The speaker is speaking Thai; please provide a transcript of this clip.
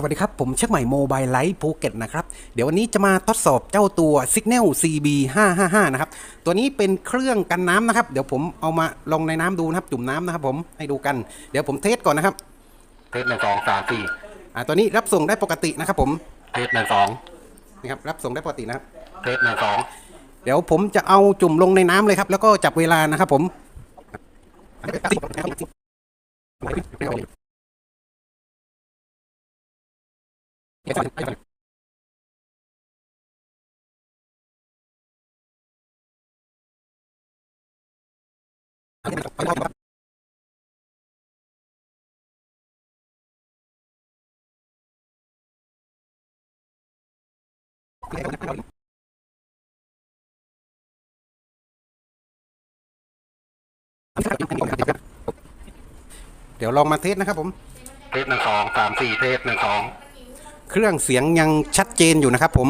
สวัสดีครับ ผมเช็คใหม่โมบายไลท์ภูเก็ตนะครับ เดี๋ยววันนี้จะมาทดสอบเจ้าตัว Signal CB 555นะครับ ตัวนี้เป็นเครื่องกันน้ำนะครับ เดี๋ยวผมเอามาลงในน้ำดูนะครับ จุ่มน้ำนะครับผมให้ดูกัน เดี๋ยวผมเทสก่อนนะครับ เทสหนึ่งสองสามสี่อ่าตัวนี้รับส่งได้ปกตินะครับ ผม เทสหนึ่งสองนี่ครับรับส่งได้ปกตินะครับ เทสหนึ่งสองเดี๋ยวผมจะเอาจุ่มลงในน้ำเลยครับ แล้วก็จับเวลานะครับ ผม เดี๋ยวลองมาเทสนะครับผม เทสหนึ่งสองสามสี่เทสหนึ่งสอง เครื่องเสียงยังชัดเจนอยู่นะครับผม